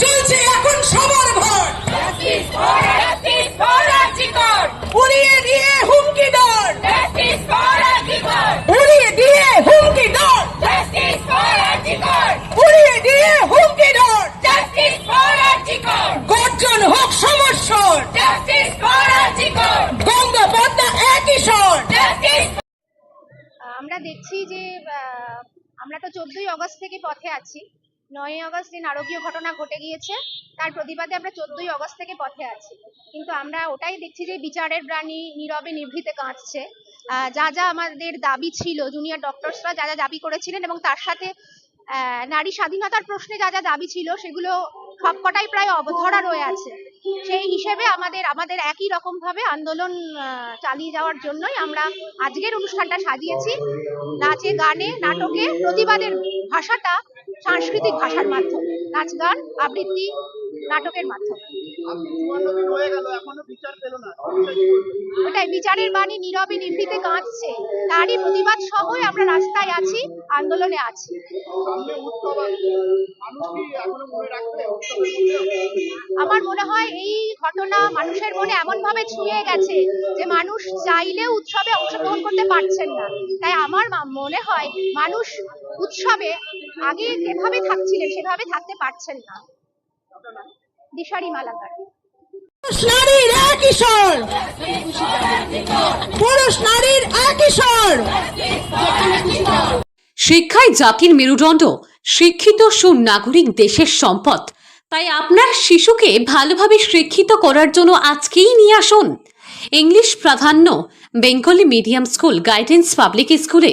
জ্বলছে এখন সবার ভর! উড়িয়ে দিয়ে হুমকি Archicor! উড়িয়ে দিয়ে হুমকি Archicor! উড়িয়ে দিয়ে হুমকি Archicor! গর্জন হোক সমস্যর! গঙ্গা পদ্মা একই স্বর আমরা দেখছি যে আহ, আমরা তো চোদ্দই আগস্ট থেকে পথে আছি নয়ই আগস্ট যে নারকীয় ঘটনা ঘটে গিয়েছে। তার প্রতিবাদে আমরা চোদ্দই আগস্ট থেকে পথে আছি। কিন্তু আমরা ওটাই দেখছি যে বিচারের প্রাণী নীরবে নিভৃতে কাঁদছে। যা যা আমাদের দাবি ছিল জুনিয়র ডক্টরসরা যা যা দাবি করেছিলেন এবং তার সাথে নারী স্বাধীনতার প্রশ্নে যা যা দাবি ছিল, সেগুলো সবকটাই প্রায় অবধরা রয়ে আছে। সেই হিসেবে আমাদের আমাদের একই রকম ভাবে আন্দোলন চালিয়ে যাওয়ার জন্যই আমরা আজকের অনুষ্ঠানটা সাজিয়েছি। নাচে, গানে, নাটকে প্রতিবাদের ভাষাটা সাংস্কৃতিক ভাষার মাধ্যমে নাচ গান আবৃত্তি, নাটকের মাধ্যমে? ওটাই, বিচারের বাণী নীরবে নিভৃতে কাঁদছে। তারই প্রতিবাদ সহই আমরা রাস্তায় আছি, আন্দোলনে আছি। আমার মনে হয় এই ঘটনা মানুষের মনে এমন ভাবে ছুঁয়ে গেছে যে মানুষ চাইলেও উৎসবে অংশগ্রহণ করতে পারছেন না। তাই আমার মনে হয় মানুষ উৎসবে আগে যেভাবে থাকছিলেন সেভাবে থাকতে পারছেন না। দিশারি মালাকার। পুরুষ নারীর একই স্বর পুরুষ নারীর একই স্বর শিক্ষাই জাতির মেরুদণ্ড শিক্ষিত সুনাগরিক দেশের সম্পদ। তাই আপনার শিশুকে ভালোভাবে শিক্ষিত করার জন্য আজকেই নিয়ে আসুন। ইংলিশ প্রাধান্য Bengali medium school guidance public স্কুলে।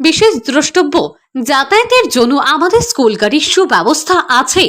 বিশেষ দ্রষ্টব্য যাতায়াতের জন্য আমাদের স্কুল গাড়ির সুব্যবস্থা আছে।